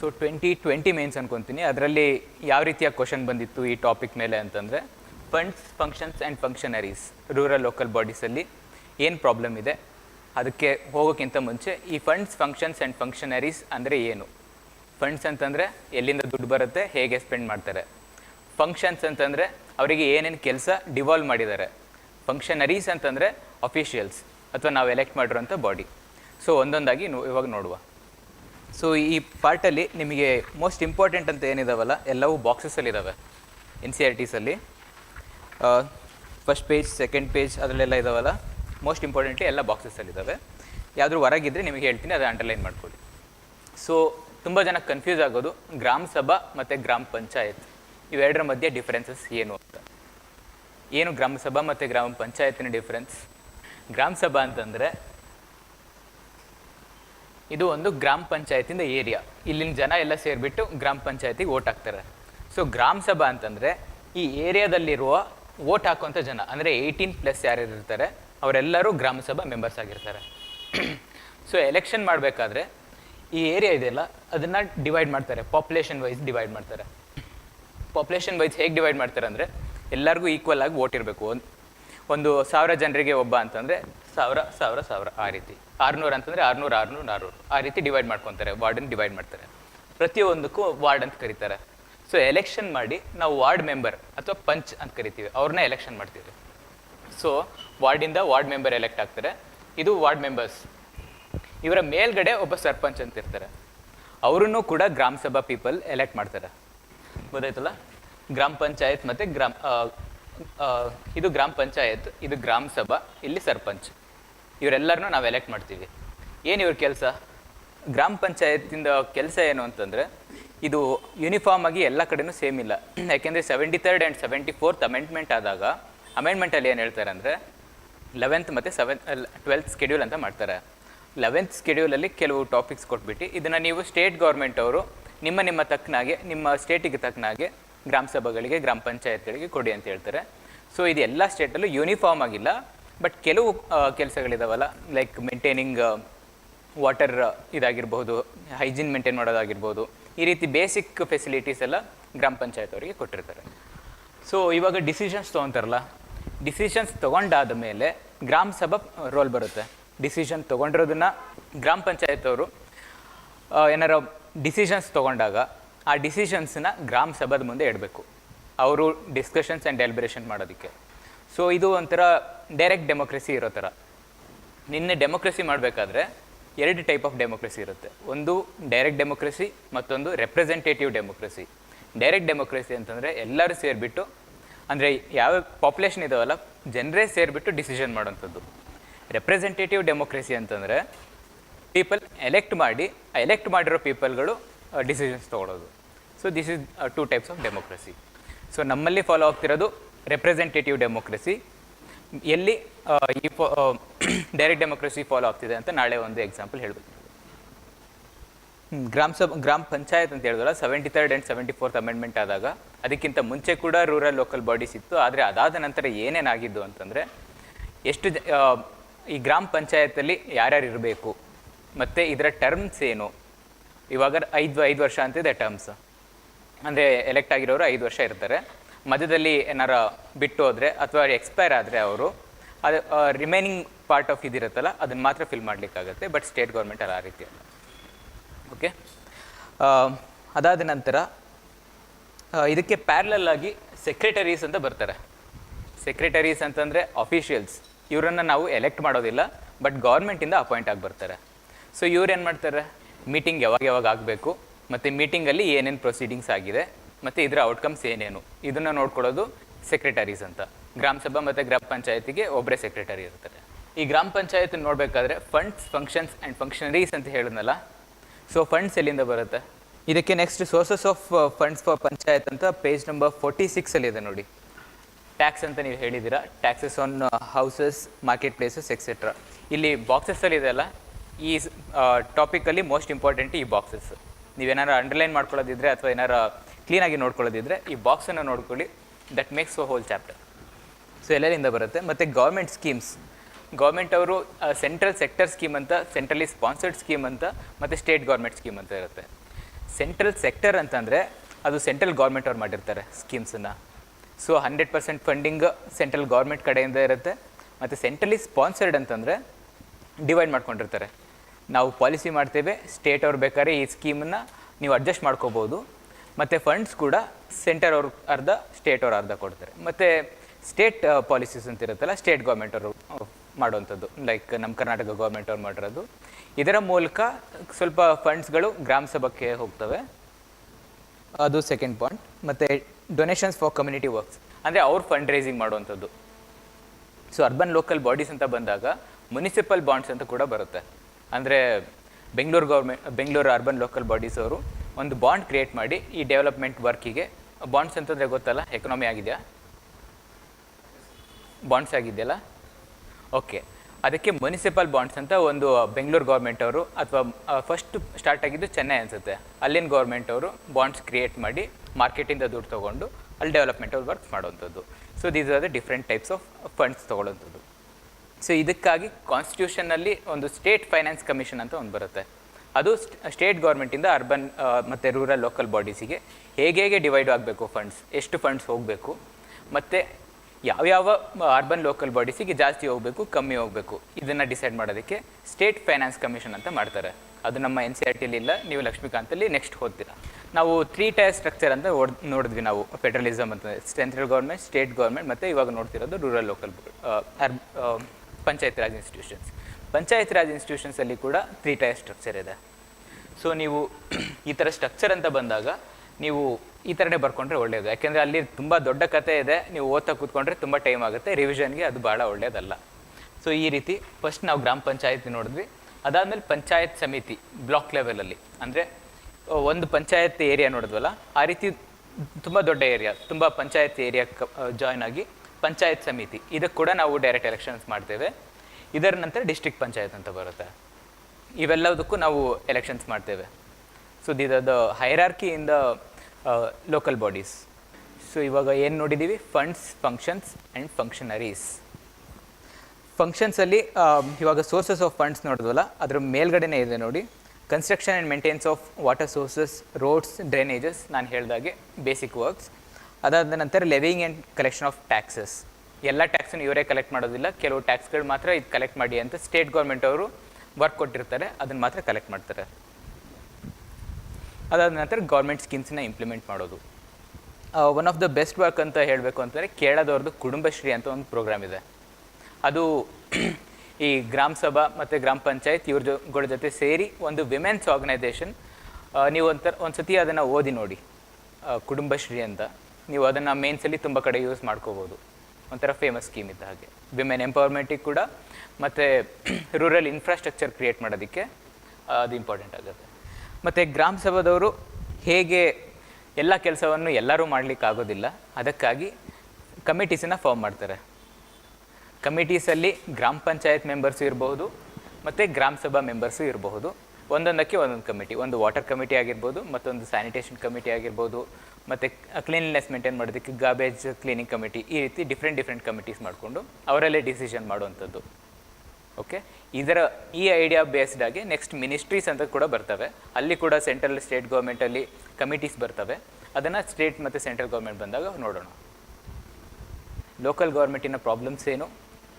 So twenty twenty mains ಅನ್ಕೊತೀನಿ. ಅದರಲ್ಲಿ ಯಾವ ರೀತಿಯ ಕ್ವಶನ್ ಬಂದಿತ್ತು ಈ ಟಾಪಿಕ್ ಮೇಲೆ ಅಂತಂದರೆ funds functions and functionaries rural local ಬಾಡೀಸಲ್ಲಿ ಏನು ಪ್ರಾಬ್ಲಮ್ ಇದೆ? ಅದಕ್ಕೆ ಹೋಗೋಕ್ಕಿಂತ ಮುಂಚೆ ಈ ಫಂಡ್ಸ್ ಫಂಕ್ಷನ್ಸ್ ಆ್ಯಂಡ್ ಫಂಕ್ಷನರೀಸ್ ಅಂದರೆ ಏನು? ಫಂಡ್ಸ್ ಅಂತಂದರೆ ಎಲ್ಲಿಂದ ದುಡ್ಡು ಬರುತ್ತೆ, ಹೇಗೆ ಸ್ಪೆಂಡ್ ಮಾಡ್ತಾರೆ? ಫಂಕ್ಷನ್ಸ್ ಅಂತಂದರೆ ಅವರಿಗೆ ಏನೇನು ಕೆಲಸ ಡಿವಾಲ್ವ್ ಮಾಡಿದ್ದಾರೆ? ಫಂಕ್ಷನರೀಸ್ ಅಂತಂದರೆ ಅಫಿಷಿಯಲ್ಸ್ ಅಥವಾ ನಾವು ಎಲೆಕ್ಟ್ ಮಾಡಿರೋಂಥ ಬಾಡಿ ಸೊ ಒಂದೊಂದಾಗಿ ನೋ- ಇವಾಗ ನೋಡುವ. ಸೊ ಈ ಪಾರ್ಟಲ್ಲಿ ನಿಮಗೆ ಮೋಸ್ಟ್ ಇಂಪಾರ್ಟೆಂಟ್ ಅಂತ ಏನಿದಾವಲ್ಲ, ಎಲ್ಲವೂ ಬಾಕ್ಸಸ್ಸಲ್ಲಿದ್ದಾವೆ ಎನ್ ಸಿ ಆರ್ ಟಿಸಲ್ಲಿ ಫಸ್ಟ್ ಪೇಜ್ ಸೆಕೆಂಡ್ ಪೇಜ್ ಅದರಲ್ಲೆಲ್ಲ ಇದಾವಲ್ಲ ಮೋಸ್ಟ್ ಇಂಪಾರ್ಟೆಂಟ್ಲಿ ಎಲ್ಲ ಬಾಕ್ಸಸ್ಸಲ್ಲಿದ್ದಾವೆ ಯಾವ್ದಾದ್ರು ಹೊರಗಿದ್ರೆ ನಿಮಗೆ ಹೇಳ್ತೀನಿ, ಅದು ಅಂಡರ್ಲೈನ್ ಮಾಡ್ಕೊಳ್ಳಿ. ಸೊ ತುಂಬ ಜನ ಕನ್ಫ್ಯೂಸ್ ಆಗೋದು, ಗ್ರಾಮ ಸಭಾ ಮತ್ತು ಗ್ರಾಮ ಪಂಚಾಯತ್. ಇವೆರಡರ ಮಧ್ಯೆ ಡಿಫ್ರೆನ್ಸಸ್ ಏನು ಅಂತ. ಏನು ಗ್ರಾಮ ಸಭಾ ಮತ್ತು ಗ್ರಾಮ ಪಂಚಾಯತಿನ ಡಿಫ್ರೆನ್ಸ್ ಗ್ರಾಮ ಸಭಾ ಅಂತಂದರೆ ಇದು ಒಂದು ಗ್ರಾಮ ಪಂಚಾಯತಿಂದ ಏರಿಯಾ. ಇಲ್ಲಿನ ಜನ ಎಲ್ಲ ಸೇರಿಬಿಟ್ಟು ಗ್ರಾಮ ಪಂಚಾಯತಿಗೆ ಓಟ್ ಹಾಕ್ತಾರೆ. ಸೊ ಗ್ರಾಮ ಸಭಾ ಅಂತಂದರೆ ಈ ಏರಿಯಾದಲ್ಲಿರುವ ಓಟ್ ಹಾಕುವಂಥ ಜನ, ಅಂದರೆ ಏಯ್ಟೀನ್ ಪ್ಲಸ್ ಯಾರ್ಯಾರು ಇರ್ತಾರೆ, ಅವರೆಲ್ಲರೂ ಗ್ರಾಮ ಸಭಾ ಮೆಂಬರ್ಸ್ ಆಗಿರ್ತಾರೆ. ಸೊ ಎಲೆಕ್ಷನ್ ಮಾಡಬೇಕಾದ್ರೆ ಈ ಏರಿಯಾ ಇದೆಯಲ್ಲ ಅದನ್ನು ಡಿವೈಡ್ ಮಾಡ್ತಾರೆ. ಪಾಪ್ಯುಲೇಷನ್ ವೈಸ್ ಡಿವೈಡ್ ಮಾಡ್ತಾರೆ. ಪಾಪ್ಯುಲೇಷನ್ ವೈಸ್ ಹೇಗೆ ಡಿವೈಡ್ ಮಾಡ್ತಾರೆ ಅಂದರೆ ಎಲ್ಲರಿಗೂ ಈಕ್ವಲ್ ಆಗಿ ಓಟ್ ಇರಬೇಕು. ಒಂದು ಸಾವಿರ ಜನರಿಗೆ ಒಬ್ಬ ಅಂತಂದರೆ ಸಾವಿರ ಸಾವಿರ ಸಾವಿರ ಆ ರೀತಿ. ಆರುನೂರು ಅಂತಂದರೆ ಆರುನೂರು ಆರುನೂರು ಆರುನೂರು ಆ ರೀತಿ ಡಿವೈಡ್ ಮಾಡ್ಕೊತಾರೆ ವಾರ್ಡನ್ನು ಡಿವೈಡ್ ಮಾಡ್ತಾರೆ. ಪ್ರತಿಯೊಂದಕ್ಕೂ ವಾರ್ಡ್ ಅಂತ ಕರೀತಾರೆ. ಸೊ ಎಲೆಕ್ಷನ್ ಮಾಡಿ ನಾವು ವಾರ್ಡ್ ಮೆಂಬರ್ ಅಥವಾ ಪಂಚ್ ಅಂತ ಕರಿತೀವಿ. ಅವ್ರನ್ನ ಎಲೆಕ್ಷನ್ ಮಾಡ್ತೀವಿ. ಸೊ ವಾರ್ಡಿಂದ ವಾರ್ಡ್ ಮೆಂಬರ್ ಎಲೆಕ್ಟ್ ಆಗ್ತಾರೆ. ಇದು ವಾರ್ಡ್ ಮೆಂಬರ್ಸ್ ಇವರ ಮೇಲ್ಗಡೆ ಒಬ್ಬ ಸರ್ಪಂಚ್ ಅಂತ ಇರ್ತಾರೆ. ಅವರನ್ನು ಕೂಡ ಗ್ರಾಮ ಸಭಾ ಪೀಪಲ್ ಎಲೆಕ್ಟ್ ಮಾಡ್ತಾರೆ. ಗೊತ್ತಾಯ್ತಲ್ಲ? ಗ್ರಾಮ ಪಂಚಾಯತ್ ಮತ್ತು ಗ್ರಾಮ ಇದು ಗ್ರಾಮ ಪಂಚಾಯತ್, ಇದು ಗ್ರಾಮ ಸಭಾ, ಇಲ್ಲಿ ಸರ್ಪಂಚ್. ಇವರೆಲ್ಲರನ್ನೂ ನಾವು ಎಲೆಕ್ಟ್ ಮಾಡ್ತೀವಿ. ಏನು ಇವ್ರ ಕೆಲಸ? ಗ್ರಾಮ ಪಂಚಾಯತಿಂದ ಕೆಲಸ ಏನು ಅಂತಂದರೆ, ಇದು ಯೂನಿಫಾರ್ಮ್ ಆಗಿ ಎಲ್ಲ ಕಡೆನೂ ಸೇಮ್ ಇಲ್ಲ. ಯಾಕೆಂದರೆ seventy third and seventy fourth amendment ಆದಾಗ ಅಮೆಂಡ್ಮೆಂಟಲ್ಲಿ ಏನು ಹೇಳ್ತಾರೆ ಅಂದರೆ ಲೆವೆಂತ್ ಮತ್ತು ಸೆವೆಂತ್ ಟ್ವೆಲ್ತ್ ಸ್ಕೆಡ್ಯೂಲ್ ಅಂತ ಮಾಡ್ತಾರೆ. ಲೆವೆಂತ್ ಸ್ಕೆಡ್ಯೂಲಲ್ಲಿ ಕೆಲವು ಟಾಪಿಕ್ಸ್ ಕೊಟ್ಬಿಟ್ಟು, ಇದನ್ನು ನೀವು ಸ್ಟೇಟ್ ಗೌರ್ಮೆಂಟ್ ಅವರು, ನಿಮ್ಮ ನಿಮ್ಮ ತಕ್ಕನಾಗೆ, ನಿಮ್ಮ ಸ್ಟೇಟಿಗೆ ತಕ್ಕನಾಗೆ ಗ್ರಾಮ ಸಭೆಗಳಿಗೆ, ಗ್ರಾಮ ಪಂಚಾಯತ್ಗಳಿಗೆ ಕೊಡಿ ಅಂತ ಹೇಳ್ತಾರೆ. ಸೊ ಇದು ಎಲ್ಲ ಸ್ಟೇಟಲ್ಲೂ ಯೂನಿಫಾರ್ಮ್ ಆಗಿಲ್ಲ. ಬಟ್ ಕೆಲವು ಕೆಲಸಗಳಿದಾವಲ್ಲ ಲೈಕ್ ಮೇಂಟೈನಿಂಗ್ ವಾಟರ್ ಇದಾಗಿರ್ಬೋದು ಹೈಜೀನ್ ಮೇಂಟೈನ್ ಮಾಡೋದಾಗಿರ್ಬೋದು. ಈ ರೀತಿ ಬೇಸಿಕ್ ಫೆಸಿಲಿಟೀಸ್ ಎಲ್ಲ ಗ್ರಾಮ ಪಂಚಾಯತ್ ಅವರಿಗೆ ಕೊಟ್ಟಿರ್ತಾರೆ. ಸೊ ಇವಾಗ ಡಿಸಿಷನ್ಸ್ ತೊಗೊತಾರಲ್ಲ ಡಿಸಿಷನ್ಸ್ ತೊಗೊಂಡಾದ ಮೇಲೆ ಗ್ರಾಮ ಸಭಾ ರೋಲ್ ಬರುತ್ತೆ. ಡಿಸಿಷನ್ ತೊಗೊಂಡಿರೋದನ್ನ ಗ್ರಾಮ ಪಂಚಾಯತ್ ಅವರು ಏನಾರ ಡಿಸಿಷನ್ಸ್ ತೊಗೊಂಡಾಗ ಆ ಡಿಸಿಷನ್ಸನ್ನ ಗ್ರಾಮ ಸಭಾದ ಮುಂದೆ ಇಡಬೇಕು. ಅವರು ಡಿಸ್ಕಷನ್ಸ್ ಆ್ಯಂಡ್ ಡೆಲಿಬ್ರೇಷನ್ ಮಾಡೋದಕ್ಕೆ. ಸೊ ಇದು ಒಂಥರ ಡೈರೆಕ್ಟ್ ಡೆಮೊಕ್ರೆಸಿ ಇರೋ ಥರ. ನಿನ್ನೆ ಡೆಮೋಕ್ರಸಿ ಮಾಡಬೇಕಾದ್ರೆ ಎರಡು ಟೈಪ್ ಆಫ್ ಡೆಮೋಕ್ರಸಿ ಇರುತ್ತೆ. ಒಂದು ಡೈರೆಕ್ಟ್ ಡೆಮೊಕ್ರೆಸಿ ಮತ್ತೊಂದು ರೆಪ್ರೆಸೆಂಟೇಟಿವ್ ಡೆಮೋಕ್ರಸಿ ಡೈರೆಕ್ಟ್ ಡೆಮೊಕ್ರೆಸಿ ಅಂತಂದರೆ ಎಲ್ಲರೂ ಸೇರಿಬಿಟ್ಟು, ಅಂದರೆ ಯಾವ ಪಾಪ್ಯುಲೇಷನ್ ಇದಾವಲ್ಲ, ಜನರೇ ಸೇರಿಬಿಟ್ಟು ಡಿಸಿಷನ್ ಮಾಡೋಂಥದ್ದು ರೆಪ್ರೆಸೆಂಟೇಟಿವ್ ಡೆಮೊಕ್ರೆಸಿ ಅಂತಂದರೆ ಪೀಪಲ್ ಎಲೆಕ್ಟ್ ಮಾಡಿ ಎಲೆಕ್ಟ್ ಮಾಡಿರೋ ಪೀಪಲ್ಗಳು ಡಿಸಿಷನ್ಸ್ ತೊಗೊಳೋದು. So this is two types of democracy so ನಮ್ಮಲ್ಲಿ ಫಾಲೋ ಆಗ್ತಿರೋದು ರೆಪ್ರೆಸೆಂಟೇಟಿವ್ ಡೆಮೋಕ್ರಸಿ ಎಲ್ಲಿ ಈ ಡೈರೆಕ್ಟ್ ಡೆಮೋಕ್ರಸಿ ಫಾಲೋ ಆಗ್ತಿದೆ ಅಂತ ನಾಳೆ ಒಂದು ಎಕ್ಸಾಂಪಲ್ ಹೇಳ್ಬೇಕು. ಗ್ರಾಮ ಸಭ, ಗ್ರಾಮ ಪಂಚಾಯತ್ ಅಂತ ಹೇಳಿದ್ರಲ್ಲ seventy third and seventy fourth amendment ಆದಾಗ, ಅದಕ್ಕಿಂತ ಮುಂಚೆ ಕೂಡ ರೂರಲ್ ಲೋಕಲ್ ಬಾಡೀಸ್ ಇತ್ತು. ಆದರೆ ಅದಾದ ನಂತರ ಏನೇನಾಗಿದ್ದು ಅಂತಂದರೆ, ಎಷ್ಟು ಈ ಗ್ರಾಮ ಪಂಚಾಯತಲ್ಲಿ ಯಾರ್ಯಾರು ಇರಬೇಕು, ಮತ್ತು ಇದರ ಟರ್ಮ್ಸ್ ಏನು? ಇವಾಗ ಐದು ಐದು ವರ್ಷ ಅಂತಿದೆ ಟರ್ಮ್ಸ್ ಅಂದರೆ ಎಲೆಕ್ಟ್ ಆಗಿರೋರು ಐದು ವರ್ಷ ಇರ್ತಾರೆ. ಮಧ್ಯದಲ್ಲಿ ಏನಾರ ಬಿಟ್ಟು ಹೋದರೆ ಅಥವಾ ಎಕ್ಸ್ಪೈರ್ ಆದರೆ ಅವರು, ಅದು ರಿಮೈನಿಂಗ್ ಪಾರ್ಟ್ ಆಫ್ ಇದಿರುತ್ತಲ್ಲ ಅದನ್ನು ಮಾತ್ರ ಫಿಲ್ ಮಾಡಲಿಕ್ಕಾಗತ್ತೆ ಬಟ್ ಸ್ಟೇಟ್ ಗೌರ್ಮೆಂಟಲ್ಲಿ ಆ ರೀತಿ ಅಲ್ಲ. ಓಕೆ ಅದಾದ ನಂತರ ಇದಕ್ಕೆ ಪ್ಯಾರಲಲ್ ಆಗಿ ಸೆಕ್ರೆಟರೀಸ್ ಅಂತ ಬರ್ತಾರೆ. ಸೆಕ್ರೆಟರೀಸ್ ಅಂತಂದರೆ ಅಫಿಷಿಯಲ್ಸ್ ಇವರನ್ನು ನಾವು ಎಲೆಕ್ಟ್ ಮಾಡೋದಿಲ್ಲ ಬಟ್ ಗೌರ್ಮೆಂಟಿಂದ ಅಪಾಯಿಂಟ್ ಆಗಿ ಬರ್ತಾರೆ. ಸೊ ಇವ್ರು ಏನು ಮಾಡ್ತಾರೆ? ಮೀಟಿಂಗ್ ಯಾವಾಗ ಯಾವಾಗ ಆಗಬೇಕು? ಮತ್ತು ಮೀಟಿಂಗಲ್ಲಿ ಏನೇನು ಪ್ರೊಸೀಡಿಂಗ್ಸ್ ಆಗಿದೆ, ಮತ್ತು ಇದರ ಔಟ್ಕಮ್ಸ್ ಏನೇನು. ಇದನ್ನು ನೋಡ್ಕೊಳ್ಳೋದು ಸೆಕ್ರೆಟರೀಸ್ ಅಂತ. ಗ್ರಾಮ ಸಭಾ ಮತ್ತು ಗ್ರಾಮ ಪಂಚಾಯತಿಗೆ ಒಬ್ಬರೇ ಸೆಕ್ರೆಟರಿ ಇರ್ತಾರೆ. ಈ ಗ್ರಾಮ ಪಂಚಾಯತ್ ನೋಡಬೇಕಾದ್ರೆ ಫಂಡ್ಸ್ ಫಂಕ್ಷನ್ಸ್ ಆ್ಯಂಡ್ ಫಂಕ್ಷನರೀಸ್ ಅಂತ ಹೇಳಿದ್ನಲ್ಲ? ಸೊ ಫಂಡ್ಸ್ ಎಲ್ಲಿಂದ ಬರುತ್ತೆ? ಇದಕ್ಕೆ next sources of funds for panchayat ಅಂತ ಪೇಜ್ ನಂಬರ್ ಫೋರ್ಟಿ ಸಿಕ್ಸಲ್ಲಿ ಇದೆ ನೋಡಿ. ಟ್ಯಾಕ್ಸ್ ಅಂತ ನೀವು ಹೇಳಿದ್ದೀರಾ? Taxes on houses market places etcetera ಇಲ್ಲಿ ಬಾಕ್ಸಸ್ಸಲ್ಲಿ ಇದೆಯಲ್ಲ? ಈ ಟಾಪಿಕಲ್ಲಿ ಮೋಸ್ಟ್ ಇಂಪಾರ್ಟೆಂಟ್ ಈ ಬಾಕ್ಸಸ್ ನೀವೇನಾರು ಅಂಡರ್ಲೈನ್ ಮಾಡ್ಕೊಳ್ಳೋದಿದ್ರೆ ಅಥವಾ ಏನಾರು ಕ್ಲೀನಾಗಿ ನೋಡ್ಕೊಳ್ಳೋದಿದ್ರೆ ಈ ಬಾಕ್ಸನ್ನು ನೋಡ್ಕೊಳ್ಳಿ. That makes a whole chapter so ಎಲ್ಲರಿಂದ ಬರುತ್ತೆ? ಮತ್ತು ಗೌರ್ಮೆಂಟ್ ಸ್ಕೀಮ್ಸ್ ಗೌರ್ಮೆಂಟ್ ಅವರು ಸೆಂಟ್ರಲ್ ಸೆಕ್ಟರ್ ಸ್ಕೀಮ್ ಅಂತ ಸೆಂಟ್ರಲಿ ಸ್ಪಾನ್ಸರ್ಡ್ ಸ್ಕೀಮ್ ಅಂತ, ಮತ್ತು ಸ್ಟೇಟ್ ಗೌರ್ಮೆಂಟ್ ಸ್ಕೀಮ್ ಅಂತ ಇರುತ್ತೆ. ಸೆಂಟ್ರಲ್ ಸೆಕ್ಟರ್ ಅಂತಂದರೆ ಅದು ಸೆಂಟ್ರಲ್ ಗೌರ್ಮೆಂಟ್ ಅವ್ರು ಮಾಡಿರ್ತಾರೆ ಸ್ಕೀಮ್ಸನ್ನು so hundred percent funding central government ಕಡೆಯಿಂದ ಇರುತ್ತೆ. ಮತ್ತು ಸೆಂಟ್ರಲಿ ಸ್ಪಾನ್ಸರ್ಡ್ ಅಂತಂದರೆ ಡಿವೈಡ್ ಮಾಡ್ಕೊಂಡಿರ್ತಾರೆ. ನಾವು ಪಾಲಿಸಿ ಮಾಡ್ತೇವೆ. ಸ್ಟೇಟ್ ಅವ್ರು ಬೇಕಾದ್ರೆ ಈ ಸ್ಕೀಮನ್ನು ನೀವು ಅಡ್ಜಸ್ಟ್ ಮಾಡ್ಕೋಬೋದು. ಮತ್ತು ಫಂಡ್ಸ್ ಕೂಡ ಸೆಂಟರ್ ಅವ್ರ ಅರ್ಧ ಸ್ಟೇಟ್ ಅವ್ರು ಅರ್ಧ ಕೊಡ್ತಾರೆ. ಮತ್ತು ಸ್ಟೇಟ್ ಪಾಲಿಸೀಸ್ ಅಂತ ಇರುತ್ತಲ್ಲ ಸ್ಟೇಟ್ ಗೌರ್ಮೆಂಟ್ ಅವರು ಮಾಡುವಂಥದ್ದು. ಲೈಕ್ ನಮ್ಮ ಕರ್ನಾಟಕ ಗೌರ್ಮೆಂಟ್ ಅವ್ರು ಮಾಡಿರೋದು. ಇದರ ಮೂಲಕ ಸ್ವಲ್ಪ ಫಂಡ್ಸ್ಗಳು ಗ್ರಾಮ ಸಭಕ್ಕೆ ಹೋಗ್ತವೆ. ಅದು ಸೆಕೆಂಡ್ ಪಾಯಿಂಟ್ ಮತ್ತು ಡೊನೇಷನ್ಸ್ ಫಾರ್ ಕಮ್ಯುನಿಟಿ ವರ್ಕ್ಸ್ ಅಂದರೆ ಅವ್ರು ಫಂಡ್ ರೈಸಿಂಗ್ ಮಾಡುವಂಥದ್ದು. ಸೊ ಅರ್ಬನ್ ಲೋಕಲ್ ಬಾಡೀಸ್ ಅಂತ ಬಂದಾಗ ಮುನಿಸಿಪಲ್ ಬಾಂಡ್ಸ್ ಅಂತ ಕೂಡ ಬರುತ್ತೆ. ಅಂದರೆ Bengaluru government Bengaluru urban local bodies ಅವರು ಒಂದು ಬಾಂಡ್ ಕ್ರಿಯೇಟ್ ಮಾಡಿ ಈ ಡೆವಲಪ್ಮೆಂಟ್ ವರ್ಕಿಗೆ ಬಾಂಡ್ಸ್ ಅಂತಂದರೆ ಗೊತ್ತಲ್ಲ? ಎಕನಾಮಿ ಆಗಿದೆಯಾ? ಬಾಂಡ್ಸ್ ಆಗಿದೆಯಲ್ಲ? ಓಕೆ ಅದಕ್ಕೆ ಮುನಿಸಿಪಲ್ ಬಾಂಡ್ಸ್ ಅಂತ ಒಂದು ಬೆಂಗಳೂರು ಗೌರ್ಮೆಂಟ್ ಅವರು ಅಥವಾ ಫಸ್ಟ್ ಸ್ಟಾರ್ಟ್ ಆಗಿದ್ದು ಚೆನ್ನೈ ಅನಿಸುತ್ತೆ. ಅಲ್ಲಿನ ಗೌರ್ಮೆಂಟ್ ಅವರು ಬಾಂಡ್ಸ್ ಕ್ರಿಯೇಟ್ ಮಾಡಿ ಮಾರ್ಕೆಟಿಂದ ದುಡ್ಡು ತೊಗೊಂಡು ಅಲ್ಲಿ ಡೆವಲಪ್ಮೆಂಟ್ ಅವ್ರು ವರ್ಕ್ ಮಾಡುವಂಥದ್ದು. So these are the different types of funds ತೊಗೊಳ್ಳೋಂಥದ್ದು so ಇದಕ್ಕಾಗಿ ಕಾನ್ಸ್ಟಿಟ್ಯೂಷನಲ್ಲಿ ಒಂದು ಸ್ಟೇಟ್ ಫೈನಾನ್ಸ್ ಕಮಿಷನ್ ಅಂತ ಒಂದು ಬರುತ್ತೆ. ಅದು ಸ್ಟೇಟ್ ಗೌರ್ಮೆಂಟಿಂದ ಅರ್ಬನ್ ಮತ್ತು ರೂರಲ್ ಲೋಕಲ್ ಬಾಡೀಸಿಗೆ ಹೇಗೆ ಹೇಗೆ ಡಿವೈಡ್ ಆಗಬೇಕು ಫಂಡ್ಸ್ ಎಷ್ಟು ಫಂಡ್ಸ್ ಹೋಗಬೇಕು, ಮತ್ತು ಯಾವ್ಯಾವ ಅರ್ಬನ್ ಲೋಕಲ್ ಬಾಡೀಸಿಗೆ ಜಾಸ್ತಿ ಹೋಗಬೇಕು, ಕಮ್ಮಿ ಹೋಗಬೇಕು, ಇದನ್ನು ಡಿಸೈಡ್ ಮಾಡೋದಕ್ಕೆ ಸ್ಟೇಟ್ ಫೈನಾನ್ಸ್ ಕಮಿಷನ್ ಅಂತ ಮಾಡ್ತಾರೆ. ಅದು ನಮ್ಮ ಎನ್ ಸಿ ಆರ್ ಟಿಲಿ ಇಲ್ಲ, ನೀವು ಲಕ್ಷ್ಮೀಕಾಂತಲ್ಲಿ ನೆಕ್ಸ್ಟ್ ಓದ್ತೀರಾ ನಾವು ತ್ರೀ ಟೈರ್ ಸ್ಟ್ರಕ್ಚರ್ ಅಂತ ಓಡ್, ನೋಡಿದ್ವಿ ನಾವು ಫೆಡರಲಿಸಮ್ ಅಂತ ಸೆಂಟ್ರಲ್ ಗೌರ್ಮೆಂಟ್ ಸ್ಟೇಟ್ ಗೌರ್ಮೆಂಟ್ ಮತ್ತು ಇವಾಗ ನೋಡ್ತಿರೋದು ರೂರಲ್ ಲೋಕಲ್ ಅರ್ಬ್ ಪಂಚಾಯತ್ ರಾಜ್ ಇನ್ಸ್ಟಿಟ್ಯೂಷನ್ಸ್. ಪಂಚಾಯತ್ ರಾಜ್ ಇನ್ಸ್ಟಿಟ್ಯೂಷನ್ಸಲ್ಲಿ ಕೂಡ ತ್ರೀ ಟೈರ್ ಸ್ಟ್ರಕ್ಚರ್ ಇದೆ. ಸೊ ನೀವು ಈ ಥರ ಸ್ಟ್ರಕ್ಚರ್ ಅಂತ ಬಂದಾಗ ನೀವು ಈ ಥರನೇ ಬರ್ಕೊಂಡ್ರೆ ಒಳ್ಳೆಯದು ಯಾಕೆಂದರೆ ಅಲ್ಲಿ ತುಂಬ ದೊಡ್ಡ ಕತೆ ಇದೆ. ನೀವು ಓದ್ತಾ ಕೂತ್ಕೊಂಡ್ರೆ ತುಂಬ ಟೈಮ್ ಆಗುತ್ತೆ. ರಿವಿಷನ್ಗೆ ಅದು ಭಾಳ ಒಳ್ಳೆಯದಲ್ಲ ಸೊ ಈ ರೀತಿ ಫಸ್ಟ್ ನಾವು ಗ್ರಾಮ ಪಂಚಾಯತ್ ನೋಡಿದ್ವಿ. ಅದಾದಮೇಲೆ ಪಂಚಾಯತ್ ಸಮಿತಿ ಬ್ಲಾಕ್ ಲೆವೆಲಲ್ಲಿ ಅಂದರೆ ಒಂದು ಪಂಚಾಯತ್ ಏರಿಯಾ ನೋಡಿದ್ವಲ್ಲ, ಆ ರೀತಿ ತುಂಬ ದೊಡ್ಡ ಏರಿಯಾ ತುಂಬ ಪಂಚಾಯತ್ ಏರಿಯಾ ಜಾಯ್ನ್ ಆಗಿ ಪಂಚಾಯತ್ ಸಮಿತಿ. ಇದಕ್ಕೆ ಕೂಡ ನಾವು ಡೈರೆಕ್ಟ್ ಎಲೆಕ್ಷನ್ಸ್ ಮಾಡ್ತೇವೆ. ಇದರ ನಂತರ ಡಿಸ್ಟ್ರಿಕ್ಟ್ ಪಂಚಾಯತ್ ಅಂತ ಬರುತ್ತೆ. ಇವೆಲ್ಲದಕ್ಕೂ ನಾವು ಎಲೆಕ್ಷನ್ಸ್ ಮಾಡ್ತೇವೆ. So the the hierarchy in the local bodies so ಇವಾಗ ಏನು ನೋಡಿದ್ದೀವಿ ಫಂಡ್ಸ್ ಫಂಕ್ಷನ್ಸ್ ಆ್ಯಂಡ್ ಫಂಕ್ಷನರೀಸ್ ಫಂಕ್ಷನ್ಸಲ್ಲಿ ಇವಾಗ ಸೋರ್ಸಸ್ ಆಫ್ ಫಂಡ್ಸ್ ನೋಡಿದ್ವಲ್ಲ? ಅದರ ಮೇಲ್ಗಡೆನೇ ಇದೆ ನೋಡಿ. Construction and maintenance of water sources roads drainages ನಾನು ಹೇಳಿದಾಗೆ ಬೇಸಿಕ್ ವರ್ಕ್ಸ್ ಅದಾದ ನಂತರ levying and collection of taxes. ಎಲ್ಲ ಟ್ಯಾಕ್ಸನ್ನು ಇವರೇ ಕಲೆಕ್ಟ್ ಮಾಡೋದಿಲ್ಲ, ಕೆಲವು ಟ್ಯಾಕ್ಸ್ಗಳು ಮಾತ್ರ ಇದು ಕಲೆಕ್ಟ್ ಮಾಡಿ ಅಂತ ಸ್ಟೇಟ್ ಗೌರ್ಮೆಂಟ್ ಅವರು ವರ್ಕ್ ಕೊಟ್ಟಿರ್ತಾರೆ, ಅದನ್ನು ಮಾತ್ರ ಕಲೆಕ್ಟ್ ಮಾಡ್ತಾರೆ. ಅದಾದ ನಂತರ ಗೌರ್ಮೆಂಟ್ ಸ್ಕೀಮ್ಸನ್ನ ಇಂಪ್ಲಿಮೆಂಟ್ ಮಾಡೋದು. One of the best work ಅಂತ ಹೇಳಬೇಕು ಅಂತಂದರೆ ಕೇರಳದವ್ರದ್ದು ಕುಟುಂಬಶ್ರೀ ಅಂತ ಒಂದು ಪ್ರೋಗ್ರಾಮ್ ಇದೆ. ಅದು ಈ ಗ್ರಾಮ ಸಭಾ ಮತ್ತು ಗ್ರಾಮ ಪಂಚಾಯತ್ ಇವ್ರ ಜೊಗಳ ಜೊತೆ ಸೇರಿ ಒಂದು ವಿಮೆನ್ಸ್ ಆರ್ಗನೈಸೇಷನ್ ನೀವು ಒಂಥರ ಒಂದು ಸತಿ ಅದನ್ನು ಓದಿ ನೋಡಿ. ಕುಟುಂಬಶ್ರೀ ಅಂತ. ನೀವು ಅದನ್ನು ಮೇನ್ಸಲ್ಲಿ ತುಂಬ ಕಡೆ ಯೂಸ್ ಮಾಡ್ಕೋಬೋದು. ಒಂಥರ ಫೇಮಸ್ ಸ್ಕೀಮ್ ಇದ್ದ ಹಾಗೆ. ವಿಮೆನ್ ಎಂಪವರ್ಮೆಂಟಿಗೆ ಕೂಡ, ಮತ್ತು ರೂರಲ್ ಇನ್ಫ್ರಾಸ್ಟ್ರಕ್ಚರ್ ಕ್ರಿಯೇಟ್ ಮಾಡೋದಕ್ಕೆ ಅದು ಇಂಪಾರ್ಟೆಂಟ್ ಆಗುತ್ತೆ. ಮತ್ತು ಗ್ರಾಮ ಸಭಾದವರು ಹೇಗೆ ಎಲ್ಲ ಕೆಲಸವನ್ನು ಎಲ್ಲರೂ ಮಾಡಲಿಕ್ಕೆ ಆಗೋದಿಲ್ಲ, ಅದಕ್ಕಾಗಿ ಕಮಿಟೀಸನ್ನು ಫಾರ್ಮ್ ಮಾಡ್ತಾರೆ. ಕಮಿಟೀಸಲ್ಲಿ ಗ್ರಾಮ ಪಂಚಾಯತ್ ಮೆಂಬರ್ಸು ಇರಬಹುದು ಮತ್ತು ಗ್ರಾಮ ಸಭಾ ಮೆಂಬರ್ಸು ಇರಬಹುದು ಒಂದೊಂದಕ್ಕೆ ಒಂದೊಂದು ಕಮಿಟಿ ಒಂದು ವಾಟರ್ ಕಮಿಟಿ ಆಗಿರ್ಬೋದು, ಮತ್ತೊಂದು ಸ್ಯಾನಿಟೇಷನ್ ಕಮಿಟಿ ಆಗಿರ್ಬೋದು ಮತ್ತು ಕ್ಲೀನ್ನೆಸ್ ಮೇಂಟೈನ್ ಮಾಡೋದಕ್ಕೆ ಗಾಬೇಜ್ ಕ್ಲೀನಿಂಗ್ ಕಮಿಟಿ ಈ ರೀತಿ ಡಿಫ್ರೆಂಟ್ ಡಿಫ್ರೆಂಟ್ ಕಮಿಟೀಸ್ ಮಾಡಿಕೊಂಡು ಅವರಲ್ಲೇ ಡಿಸಿಷನ್ ಮಾಡುವಂಥದ್ದು. ಓಕೆ ಇದರ ಈ ಐಡಿಯಾ ಬೇಸ್ಡ್ ಆಗಿ ನೆಕ್ಸ್ಟ್ ಮಿನಿಸ್ಟ್ರೀಸ್ ಅಂತ ಕೂಡ ಬರ್ತವೆ. ಅಲ್ಲಿ ಕೂಡ ಸೆಂಟ್ರಲ್ ಸ್ಟೇಟ್ ಗೌರ್ಮೆಂಟಲ್ಲಿ ಕಮಿಟೀಸ್ ಬರ್ತವೆ. ಅದನ್ನು ಸ್ಟೇಟ್ ಮತ್ತು ಸೆಂಟ್ರಲ್ ಗೌರ್ಮೆಂಟ್ ಬಂದಾಗ ನೋಡೋಣ. ಲೋಕಲ್ ಗೌರ್ಮೆಂಟಿನ ಪ್ರಾಬ್ಲಮ್ಸ್ ಏನು?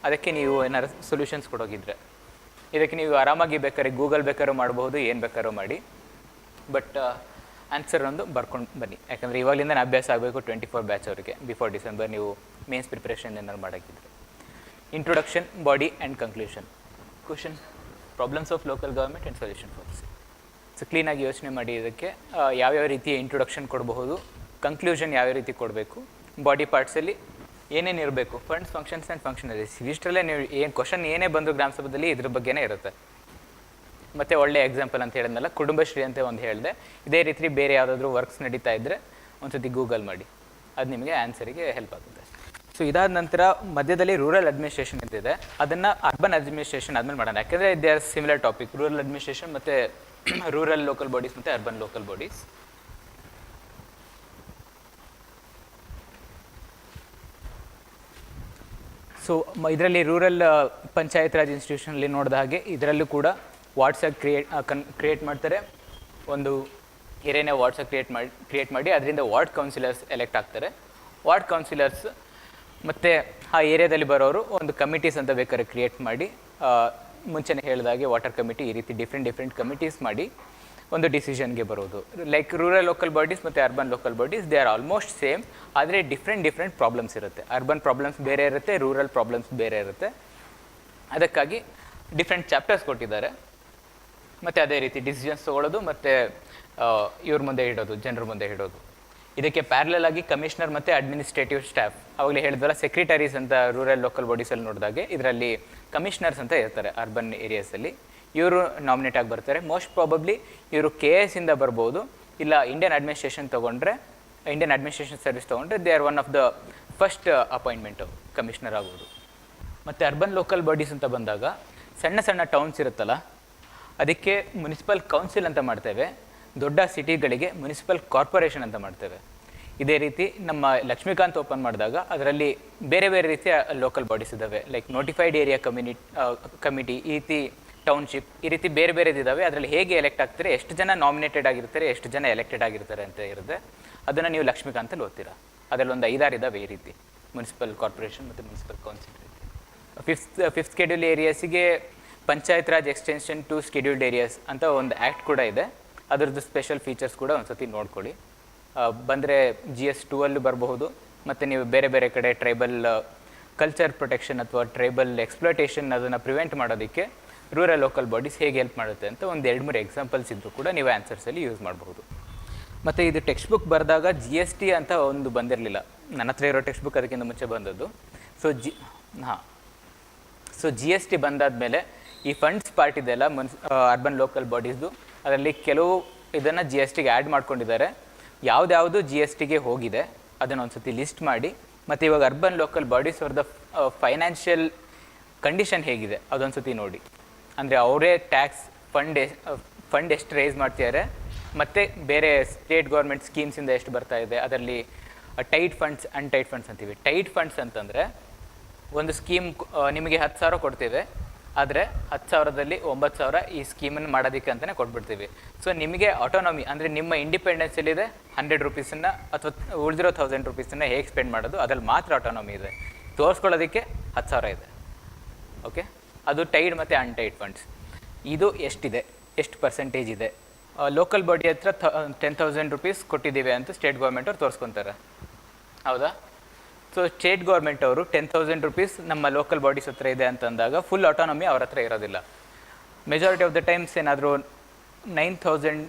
ಅದಕ್ಕೆ ನೀವು ಏನಾದ್ರು ಸೊಲ್ಯೂಷನ್ಸ್ ಕೊಡೋಗಿದ್ರೆ. ಇದಕ್ಕೆ ನೀವು ಆರಾಮಾಗಿ ಬೇಕಾದ್ರೆ ಗೂಗಲ್ ಬೇಕಾದ್ರೂ ಮಾಡಬಹುದು ಏನು ಬೇಕಾದ್ರೂ ಮಾಡಿ. ಬಟ್ ಆನ್ಸರ್ ಒಂದು ಬರ್ಕೊಂಡು ಬನ್ನಿ. ಯಾಕಂದರೆ ಇವಾಗಲಿಂದ ಅಭ್ಯಾಸ ಆಗಬೇಕು ಟ್ವೆಂಟಿ ಫೋರ್ ಬ್ಯಾಚ್ ಅವರಿಗೆ. ಬಿಫೋರ್ ಡಿಸೆಂಬರ್ ನೀವು ಮೇನ್ಸ್ ಪ್ರಿಪ್ರೇಷನ್ ಏನಾದ್ರು ಮಾಡೋಕ್ಕಿದ್ರೆ. Introduction body and conclusion question problems of local government and solution ಫಾರ್ಸ್ so ಕ್ಲೀನಾಗಿ ಯೋಚನೆ ಮಾಡಿ ಇದಕ್ಕೆ. ಯಾವ್ಯಾವ ರೀತಿಯ ಇಂಟ್ರೊಡಕ್ಷನ್ ಕೊಡಬಹುದು? ಕನ್ಕ್ಲೂಷನ್ ಯಾವ್ಯಾವ ರೀತಿ ಕೊಡಬೇಕು? ಬಾಡಿ ಪಾರ್ಟ್ಸಲ್ಲಿ ಏನೇನು ಇರಬೇಕು? ಫಂಡ್ಸ್ ಫಂಕ್ಷನ್ಸ್ ಆ್ಯಂಡ್ ಫಂಕ್ಷನರೀಸ್ ಇಷ್ಟರಲ್ಲೇ ನೀವು ಏನು ಕ್ವಶನ್ ಏನೇ ಬಂದು ಗ್ರಾಮ ಸಭೆಯಲ್ಲಿ ಇದ್ರ ಬಗ್ಗೆನೇ ಇರುತ್ತೆ. ಮತ್ತು ಒಳ್ಳೆ ಎಕ್ಸಾಂಪಲ್ ಅಂತ ಹೇಳಿದ್ನಲ್ಲ ಕುಟುಂಬಶ್ರೀ ಅಂತ ಒಂದು ಹೇಳಿದೆ. ಇದೇ ರೀತಿ ಬೇರೆ ಯಾವುದಾದ್ರೂ ವರ್ಕ್ಸ್ ನಡೀತಾ ಇದ್ದರೆ ಒಂದು ಸತಿ ಗೂಗಲ್ ಮಾಡಿ. ಅದು ನಿಮಗೆ ಆನ್ಸರಿಗೆ ಹೆಲ್ಪ್ ಆಗುತ್ತೆ ಸೊ ಇದಾದ ನಂತರ ಮಧ್ಯದಲ್ಲಿ ರೂರಲ್ ಅಡ್ಮಿನಿಸ್ಟ್ರೇಷನ್ ಅಂತಿದೆ ಅದನ್ನು ಅರ್ಬನ್ ಅಡ್ಮಿನಿಸ್ಟ್ರೇಷನ್ ಆದಮೇಲೆ ಮಾಡೋಣ. ಯಾಕೆಂದರೆ they are similar topic rural administration ಮತ್ತು ರೂರಲ್ ಲೋಕಲ್ ಬಾಡೀಸ್ ಮತ್ತು ಅರ್ಬನ್ ಲೋಕಲ್ ಬಾಡೀಸ್ ಸೊ ಇದರಲ್ಲಿ ರೂರಲ್ ಪಂಚಾಯತ್ ರಾಜ್ ಇನ್ಸ್ಟಿಟ್ಯೂಷನಲ್ಲಿ ನೋಡಿದ ಹಾಗೆ, ಇದರಲ್ಲೂ ಕೂಡ ವಾಟ್ಸಪ್ ಕ್ರಿಯೇಟ್ ಕನ್ ಕ್ರಿಯೇಟ್ ಮಾಡ್ತಾರೆ. ಒಂದು ಏರಿಯಾನೇ ವಾಟ್ಸಪ್ ಕ್ರಿಯೇಟ್ ಮಾಡಿ ಕ್ರಿಯೇಟ್ ಮಾಡಿ, ಅದರಿಂದ ವಾರ್ಡ್ ಕೌನ್ಸಿಲರ್ಸ್ ಎಲೆಕ್ಟ್ ಆಗ್ತಾರೆ. ವಾರ್ಡ್ ಕೌನ್ಸಿಲರ್ಸ್ ಮತ್ತು ಆ ಏರಿಯಾದಲ್ಲಿ ಬರೋರು ಒಂದು ಕಮಿಟೀಸ್ ಅಂತ ಬೇಕಾದ್ರೆ ಕ್ರಿಯೇಟ್ ಮಾಡಿ ಮುಂಚೆನೇ ಹೇಳಿದಾಗೆ ವಾಟರ್ ಕಮಿಟಿ ಈ ರೀತಿ ಡಿಫ್ರೆಂಟ್ ಡಿಫ್ರೆಂಟ್ ಕಮಿಟೀಸ್ ಮಾಡಿ ಒಂದು ಡಿಸಿಷನ್ಗೆ ಬರೋದು. ಲೈಕ್ ರೂರಲ್ ಲೋಕಲ್ ಬಾಡೀಸ್ ಮತ್ತು urban local bodies they are almost same ಆದರೆ ಡಿಫ್ರೆಂಟ್ ಡಿಫ್ರೆಂಟ್ ಪ್ರಾಬ್ಲಮ್ಸ್ ಇರುತ್ತೆ. ಅರ್ಬನ್ ಪ್ರಾಬ್ಲಮ್ಸ್ ಬೇರೆ ಇರುತ್ತೆ ರೂರಲ್ ಪ್ರಾಬ್ಲಮ್ಸ್ ಬೇರೆ ಇರುತ್ತೆ. ಅದಕ್ಕಾಗಿ ಡಿಫ್ರೆಂಟ್ ಚಾಪ್ಟರ್ಸ್ ಕೊಟ್ಟಿದ್ದಾರೆ. ಮತ್ತು ಅದೇ ರೀತಿ ಡಿಸಿಷನ್ಸ್ ತೊಗೊಳ್ಳೋದು ಮತ್ತು ಇವ್ರ ಮುಂದೆ ಇಡೋದು, ಜನರ ಮುಂದೆ ಇಡೋದು. ಇದಕ್ಕೆ ಪ್ಯಾರಲಲ್ ಆಗಿ ಕಮಿಷನರ್ ಮತ್ತು ಅಡ್ಮಿನಿಸ್ಟ್ರೇಟಿವ್ ಸ್ಟಾಫ್ ಅವಾಗಲೇ ಹೇಳಿದ್ವಲ್ಲ ಸೆಕ್ರೆಟರೀಸ್ ಅಂತ ರೂರಲ್ ಲೋಕಲ್ ಬಾಡೀಸಲ್ಲಿ ನೋಡಿದಾಗೆ, ಇದರಲ್ಲಿ ಕಮಿಷನರ್ಸ್ ಅಂತ ಇರ್ತಾರೆ ಅರ್ಬನ್ ಏರಿಯಾಸಲ್ಲಿ ಇವರು ನಾಮಿನೇಟ್ ಆಗಿ ಬರ್ತಾರೆ. ಮೋಸ್ಟ್ ಪ್ರಾಬಬ್ಲಿ ಇವರು ಕೆ ಎಸ್ ಇಂದ ಬರ್ಬೋದು. ಇಲ್ಲ ಇಂಡಿಯನ್ ಅಡ್ಮಿನಿಸ್ಟ್ರೇಷನ್ ತೊಗೊಂಡ್ರೆ ಇಂಡಿಯನ್ ಅಡ್ಮಿನಿಸ್ಟ್ರೇಷನ್ ಸರ್ವಿಸ್ ತೊಗೊಂಡ್ರೆ they are one of the first appointment commissioner ಆಗೋದು. ಮತ್ತು ಅರ್ಬನ್ ಲೋಕಲ್ ಬಾಡೀಸ್ ಅಂತ ಬಂದಾಗ, ಸಣ್ಣ ಸಣ್ಣ ಟೌನ್ಸ್ ಇರುತ್ತಲ್ಲ ಅದಕ್ಕೆ ಮುನ್ಸಿಪಲ್ ಕೌನ್ಸಿಲ್ ಅಂತ ಮಾಡ್ತೇವೆ. ದೊಡ್ಡ ಸಿಟಿಗಳಿಗೆ ಮುನ್ಸಿಪಲ್ ಕಾರ್ಪೊರೇಷನ್ ಅಂತ ಮಾಡ್ತೇವೆ. ಇದೇ ರೀತಿ ನಮ್ಮ ಲಕ್ಷ್ಮೀಕಾಂತ್ ಓಪನ್ ಮಾಡಿದಾಗ ಅದರಲ್ಲಿ ಬೇರೆ ಬೇರೆ ರೀತಿಯ ಲೋಕಲ್ ಬಾಡೀಸ್ ಇದ್ದಾವೆ like notified area community committee ಈ ರೀತಿ ಟೌನ್ಶಿಪ್ ಈ ರೀತಿ ಬೇರೆ ಬೇರೆದು ಇದ್ದಾವೆ ಅದರಲ್ಲಿ ಹೇಗೆ ಎಲೆಕ್ಟ್ ಆಗ್ತಾರೆ, ಎಷ್ಟು ಜನ ನಾಮಿನೇಟೆಡ್ ಆಗಿರ್ತಾರೆ, ಎಷ್ಟು ಜನ ಎಲೆಕ್ಟೆಡ್ ಆಗಿರ್ತಾರೆ ಅಂತ ಇರುತ್ತೆ. ಅದನ್ನು ನೀವು ಲಕ್ಷ್ಮೀಕಾಂತಲ್ಲಿ ಓದ್ತೀರಾ. ಅದರಲ್ಲಿ ಒಂದು ಐದಾರು ಇದ್ದಾವೆ ಈ ರೀತಿ. ಮುನ್ಸಿಪಲ್ ಕಾರ್ಪೊರೇಷನ್ ಮತ್ತು municipal council fifth fifth schedule ಏರಿಯಾಸಿಗೆ panchayat raj extension to scheduled areas ಅಂತ ಒಂದು ಆ್ಯಕ್ಟ್ ಕೂಡ ಇದೆ. ಅದರದ್ದು ಸ್ಪೆಷಲ್ ಫೀಚರ್ಸ್ ಕೂಡ ಒಂದು ಸತಿ ನೋಡ್ಕೊಳ್ಳಿ ಬಂದರೆ ಜಿ ಎಸ್ ಟೂ ಅಲ್ಲೂ ಬರಬಹುದು. ಮತ್ತು ನೀವು ಬೇರೆ ಬೇರೆ ಕಡೆ ಟ್ರೈಬಲ್ ಕಲ್ಚರ್ ಪ್ರೊಟೆಕ್ಷನ್ ಅಥವಾ ಟ್ರೈಬಲ್ ಎಕ್ಸ್ಪ್ಲೋಟೇಷನ್ ಅದನ್ನು ಪ್ರಿವೆಂಟ್ ಮಾಡೋದಕ್ಕೆ ರೂರಲ್ ಲೋಕಲ್ ಬಾಡೀಸ್ ಹೇಗೆ ಹೆಲ್ಪ್ ಮಾಡುತ್ತೆ ಅಂತ ಒಂದು ಎರಡು ಮೂರು ಎಕ್ಸಾಂಪಲ್ಸ್ ಇದ್ದರೂ ಕೂಡ ನೀವು ಆನ್ಸರ್ಸಲ್ಲಿ ಯೂಸ್ ಮಾಡಬಹುದು. ಮತ್ತು ಇದು ಟೆಕ್ಸ್ಟ್ ಬುಕ್ ಬರೆದಾಗ ಜಿ ಎಸ್ ಟಿ ಅಂತ ಒಂದು ಬಂದಿರಲಿಲ್ಲ. ನನ್ನ ಹತ್ರ ಇರೋ ಟೆಕ್ಸ್ಟ್ ಬುಕ್ ಅದಕ್ಕಿಂತ ಮುಂಚೆ ಬಂದದ್ದು. ಸೊ ಜಿ, ಹಾಂ. ಸೊ ಜಿ ಎಸ್ ಟಿ ಬಂದಾದಮೇಲೆ ಈ ಫಂಡ್ಸ್ ಪಾರ್ಟ್ ಇದೆಯಲ್ಲ ಮುನ್ಸ್ ಅರ್ಬನ್ ಲೋಕಲ್ ಬಾಡೀಸ್ದು ಅದರಲ್ಲಿ ಕೆಲವು ಇದನ್ನು ಜಿ ಎಸ್ ಟಿಗೆ ಆ್ಯಡ್ ಮಾಡ್ಕೊಂಡಿದ್ದಾರೆ. ಯಾವುದ್ಯಾವುದು ಜಿ ಎಸ್ ಟಿಗೆ ಹೋಗಿದೆ, ಅದನ್ನು ಒಂದು ಸತಿ ಲಿಸ್ಟ್ ಮಾಡಿ. ಮತ್ತು ಇವಾಗ ಅರ್ಬನ್ ಲೋಕಲ್ ಬಾಡೀಸ್ ಅವ್ರದ್ದು ಫೈನಾನ್ಷಿಯಲ್ ಕಂಡೀಷನ್ ಹೇಗಿದೆ ಅದೊಂದು ಸತಿ ನೋಡಿ. ಅಂದರೆ ಅವರೇ ಟ್ಯಾಕ್ಸ್ ಫಂಡ್ ಫಂಡ್ ಎಷ್ಟು ರೇಸ್ ಮಾಡ್ತಿದ್ದಾರೆ ಮತ್ತು ಬೇರೆ ಸ್ಟೇಟ್ ಗೌರ್ಮೆಂಟ್ ಸ್ಕೀಮ್ಸಿಂದ ಎಷ್ಟು ಬರ್ತಾ ಇದೆ, ಅದರಲ್ಲಿ ಟೈಟ್ ಫಂಡ್ಸ್ ಅನ್ಟೈಟ್ ಫಂಡ್ಸ್ ಅಂತೀವಿ. ಟೈಟ್ ಫಂಡ್ಸ್ ಅಂತಂದರೆ, ಒಂದು ಸ್ಕೀಮ್ ನಿಮಗೆ ಹತ್ತು ಸಾವಿರ ಕೊಡ್ತೇವೆ ಆದರೆ ಹತ್ತು ಸಾವಿರದಲ್ಲಿ ಒಂಬತ್ತು ಸಾವಿರ ಈ ಸ್ಕೀಮನ್ನು ಮಾಡೋದಕ್ಕೆ ಅಂತಲೇ ಕೊಟ್ಬಿಡ್ತೀವಿ. ಸೊ ನಿಮಗೆ ಆಟೋನಮಿ ಅಂದರೆ ನಿಮ್ಮ ಇಂಡಿಪೆಂಡೆನ್ಸ್ ಎಲ್ಲಿದೆ? ಹಂಡ್ರೆಡ್ ರುಪೀಸನ್ನ ಅಥವಾ ಉಳಿದಿರೋ ಥೌಸಂಡ್ ರುಪೀಸನ್ನು ಹೇಗೆ ಸ್ಪೆಂಡ್ ಮಾಡೋದು? ಅದ್ರಲ್ಲಿ ಮಾತ್ರ ಆಟೋನಮಿ ಇದೆ. ತೋರಿಸ್ಕೊಳ್ಳೋದಕ್ಕೆ ಹತ್ತು ಸಾವಿರ ಇದೆ. ಓಕೆ ಅದು ಟೈಡ್ ಮತ್ತು ಅನ್ಟೈಡ್ ಫಂಡ್ಸ್ ಇದು ಎಷ್ಟಿದೆ? ಎಷ್ಟು ಪರ್ಸೆಂಟೇಜ್ ಇದೆ? ಲೋಕಲ್ ಬಾಡಿ ಹತ್ರ ಟೆನ್ ಥೌಸಂಡ್ ರುಪೀಸ್ ಕೊಟ್ಟಿದ್ದೀವಿ ಅಂತ ಸ್ಟೇಟ್ ಗೌರ್ಮೆಂಟವ್ರು ತೋರಿಸ್ಕೊತಾರೆ. ಹೌದಾ? ಸೊ ಸ್ಟೇಟ್ ಗೌರ್ಮೆಂಟ್ ಅವರು ಟೆನ್ ತೌಸಂಡ್ ರುಪೀಸ್ ನಮ್ಮ ಲೋಕಲ್ ಬಾಡೀಸ್ ಹತ್ರ ಇದೆ ಅಂತಂದಾಗ ಫುಲ್ ಆಟೋನಮಿ ಅವ್ರ ಹತ್ರ ಇರೋದಿಲ್ಲ. ಮೆಜಾರಿಟಿ ಆಫ್ ದ ಟೈಮ್ಸ್ ಏನಾದರೂ ನೈನ್ ತೌಸಂಡ್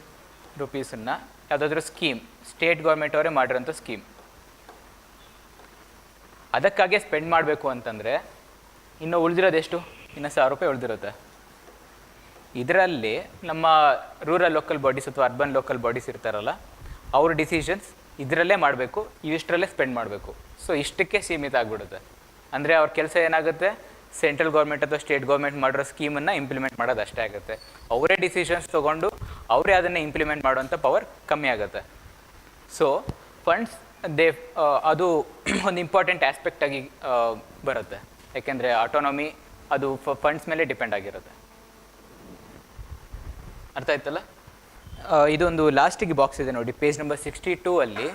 ರುಪೀಸನ್ನು ಯಾವುದಾದ್ರೂ ಸ್ಕೀಮ್ ಸ್ಟೇಟ್ ಗೌರ್ಮೆಂಟ್ ಅವರೇ ಮಾಡಿರೋಂಥ ಸ್ಕೀಮ್ ಅದಕ್ಕಾಗೆ ಸ್ಪೆಂಡ್ ಮಾಡಬೇಕು ಅಂತಂದರೆ ಇನ್ನು ಉಳಿದಿರೋದು ಎಷ್ಟು? ಇನ್ನು ಸಾವಿರ ರೂಪಾಯಿ ಉಳಿದಿರುತ್ತೆ. ಇದರಲ್ಲಿ ನಮ್ಮ ರೂರಲ್ ಲೋಕಲ್ ಬಾಡೀಸ್ ಅಥವಾ ಅರ್ಬನ್ ಲೋಕಲ್ ಬಾಡೀಸ್ ಇರ್ತಾರಲ್ಲ, ಅವ್ರ ಡಿಸಿಷನ್ಸ್ ಇದರಲ್ಲೇ ಮಾಡಬೇಕು, ಇವಿಷ್ಟರಲ್ಲೇ ಸ್ಪೆಂಡ್ ಮಾಡಬೇಕು. ಸೊ ಇಷ್ಟಕ್ಕೆ ಸೀಮಿತ ಆಗಿಬಿಡುತ್ತೆ. ಅಂದರೆ ಅವ್ರ ಕೆಲಸ ಏನಾಗುತ್ತೆ? ಸೆಂಟ್ರಲ್ ಗೌರ್ಮೆಂಟ್ ಅಥವಾ ಸ್ಟೇಟ್ ಗೌರ್ಮೆಂಟ್ ಮಾಡಿರೋ ಸ್ಕೀಮನ್ನು ಇಂಪ್ಲಿಮೆಂಟ್ ಮಾಡೋದು ಅಷ್ಟೇ ಆಗುತ್ತೆ. ಅವರೇ ಡಿಸಿಷನ್ಸ್ ತೊಗೊಂಡು ಅವರೇ ಅದನ್ನು ಇಂಪ್ಲಿಮೆಂಟ್ ಮಾಡುವಂಥ ಪವರ್ ಕಮ್ಮಿ ಆಗುತ್ತೆ. ಸೊ ಫಂಡ್ಸ್ ದೇ ಅದು ಒಂದು ಇಂಪಾರ್ಟೆಂಟ್ ಆಸ್ಪೆಕ್ಟ್ ಆಗಿ ಬರುತ್ತೆ. ಯಾಕೆಂದರೆ ಆಟೋನಮಿ ಅದು ಫಂಡ್ಸ್ ಮೇಲೆ ಡಿಪೆಂಡ್ ಆಗಿರುತ್ತೆ. ಅರ್ಥ ಆಯ್ತಲ್ಲ? ಇದೊಂದು ಲಾಸ್ಟಿಗೆ ಬಾಕ್ಸ್ ಇದೆ ನೋಡಿ, ಪೇಜ್ ನಂಬರ್ ಸಿಕ್ಸ್ಟಿ ಟೂ ಅಲ್ಲಿ.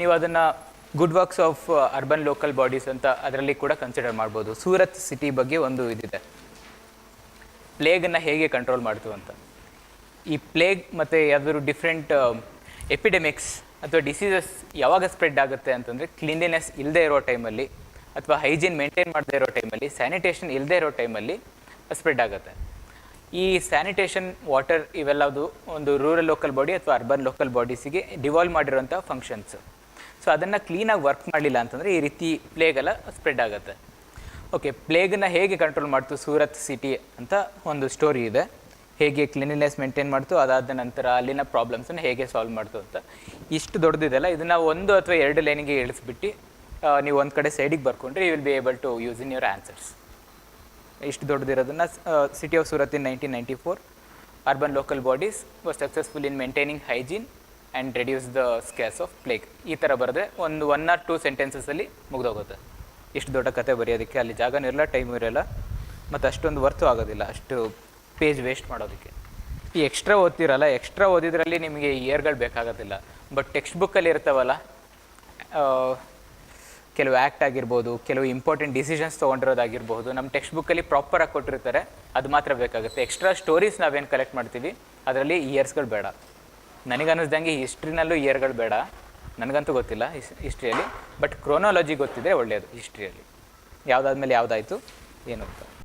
ನೀವು ಅದನ್ನು good works of urban local bodies ಅಂತ ಅದರಲ್ಲಿ ಕೂಡ ಕನ್ಸಿಡರ್ ಮಾಡ್ಬೋದು. ಸೂರತ್ ಸಿಟಿ ಬಗ್ಗೆ ಒಂದು ಇದಿದೆ. ಪ್ಲೇಗನ್ನು ಹೇಗೆ ಕಂಟ್ರೋಲ್ ಮಾಡ್ತು ಅಂತ. ಈ ಪ್ಲೇಗ್ ಮತ್ತು ಯಾವ್ದಾದ್ರು ಡಿಫ್ರೆಂಟ್ ಎಪಿಡೆಮಿಕ್ಸ್ ಅಥವಾ ಡಿಸೀಸಸ್ ಯಾವಾಗ ಸ್ಪ್ರೆಡ್ ಆಗುತ್ತೆ ಅಂತಂದರೆ ಕ್ಲೀನ್ಲಿನೆಸ್ ಇಲ್ಲದೆ ಇರೋ ಟೈಮಲ್ಲಿ ಅಥವಾ ಹೈಜೀನ್ ಮೇಂಟೈನ್ ಮಾಡದೇ ಇರೋ ಟೈಮಲ್ಲಿ ಸ್ಯಾನಿಟೇಷನ್ ಇಲ್ಲದೆ ಇರೋ ಟೈಮಲ್ಲಿ ಸ್ಪ್ರೆಡ್ ಆಗುತ್ತೆ. ಈ ಸ್ಯಾನಿಟೇಷನ್ ವಾಟರ್ ಇವೆಲ್ಲದು ಒಂದು ರೂರಲ್ ಲೋಕಲ್ ಬಾಡಿ ಅಥವಾ ಅರ್ಬನ್ ಲೋಕಲ್ ಬಾಡೀಸಿಗೆ ಡಿವಾಲ್ವ್ ಮಾಡಿರೋಂಥ ಫಂಕ್ಷನ್ಸ್ ಸೊ ಅದನ್ನು ಕ್ಲೀನಾಗಿ ವರ್ಕ್ ಮಾಡಲಿಲ್ಲ ಅಂತಂದರೆ ಈ ರೀತಿ ಪ್ಲೇಗೆಲ್ಲ ಸ್ಪ್ರೆಡ್ ಆಗುತ್ತೆ. ಓಕೆ ಪ್ಲೇಗನ್ನು ಹೇಗೆ ಕಂಟ್ರೋಲ್ ಮಾಡ್ತು ಸೂರತ್ ಸಿಟಿ ಅಂತ ಒಂದು ಸ್ಟೋರಿ ಇದೆ. ಹೇಗೆ ಕ್ಲೀನಿನೆಸ್ ಮೇಂಟೈನ್ ಮಾಡ್ತು, ಅದಾದ ನಂತರ ಅಲ್ಲಿನ ಪ್ರಾಬ್ಲಮ್ಸನ್ನು ಹೇಗೆ ಸಾಲ್ವ್ ಮಾಡ್ತು ಅಂತ. ಇಷ್ಟು ದೊಡ್ಡದಿದೆಲ್ಲ. ಇದನ್ನು ಒಂದು ಅಥವಾ ಎರಡು ಲೈನಿಗೆ ಇಳಿಸ್ಬಿಟ್ಟು ನೀವು ಒಂದು ಕಡೆ ಸೈಡಿಗೆ ಬರ್ಕೊಂಡ್ರೆ you will be able to use in your answers ಇಷ್ಟು ದೊಡ್ಡದಿರೋದನ್ನು city of Surat in nineteen ninety four urban local bodies was successful in maintaining hygiene and reduce the cases of plague ಈ ಥರ ಬರೆದ್ರೆ ಒಂದು ಒನ್ ಆರ್ ಟೂ ಸೆಂಟೆನ್ಸಸಲ್ಲಿ ಮುಗ್ದೋಗುತ್ತೆ. ಇಷ್ಟು ದೊಡ್ಡ ಕತೆ ಬರೆಯೋದಕ್ಕೆ, ಅಲ್ಲಿ ಜಾಗನೂ ಇರಲ್ಲ ಟೈಮ್ ಇರಲ್ಲ, ಮತ್ತು ಅಷ್ಟೊಂದು ವರ್ತು ಆಗೋದಿಲ್ಲ, ಅಷ್ಟು ಪೇಜ್ ವೇಸ್ಟ್ ಮಾಡೋದಕ್ಕೆ. ಈ ಎಕ್ಸ್ಟ್ರಾ ಓದ್ತಿರಲ್ಲ ಎಕ್ಸ್ಟ್ರಾ ಓದಿದ್ರಲ್ಲಿ ನಿಮಗೆ ಇಯರ್ಗಳು ಬೇಕಾಗೋದಿಲ್ಲ. ಬಟ್ ಟೆಕ್ಸ್ಟ್ ಬುಕ್ಕಲ್ಲಿ ಇರ್ತಾವಲ್ಲ ಕೆಲವು ಆ್ಯಕ್ಟ್ ಆಗಿರ್ಬೋದು, ಕೆಲವು ಇಂಪಾರ್ಟೆಂಟ್ ಡಿಸಿಷನ್ಸ್ ತೊಗೊಂಡಿರೋದಾಗಿರ್ಬೋದು ನಮ್ಮ ಟೆಕ್ಸ್ಟ್ ಬುಕ್ಕಲ್ಲಿ ಪ್ರಾಪರಾಗಿ ಕೊಟ್ಟಿರ್ತಾರೆ, ಅದು ಮಾತ್ರ ಬೇಕಾಗುತ್ತೆ. ಎಕ್ಸ್ಟ್ರಾ ಸ್ಟೋರೀಸ್ ನಾವೇನು ಕಲೆಕ್ಟ್ ಮಾಡ್ತೀವಿ, ಅದರಲ್ಲಿ ಇಯರ್ಸ್ಗಳು ಬೇಡ. ನನಗನ್ನಿಸ್ದಂಗೆ ಹಿಸ್ಟ್ರಿನಲ್ಲೂ ಇಯರ್ಗಳು ಬೇಡ. ನನಗಂತೂ ಗೊತ್ತಿಲ್ಲ ಹಿಸ್ಟ್ರಿಯಲ್ಲಿ ಬಟ್ ಕ್ರೋನಾಲಜಿ ಗೊತ್ತಿದ್ರೆ ಒಳ್ಳೆಯದು ಹಿಸ್ಟ್ರಿಯಲ್ಲಿ ಯಾವುದಾದ್ಮೇಲೆ ಯಾವುದಾಯಿತು, ಏನು ಅಂತ.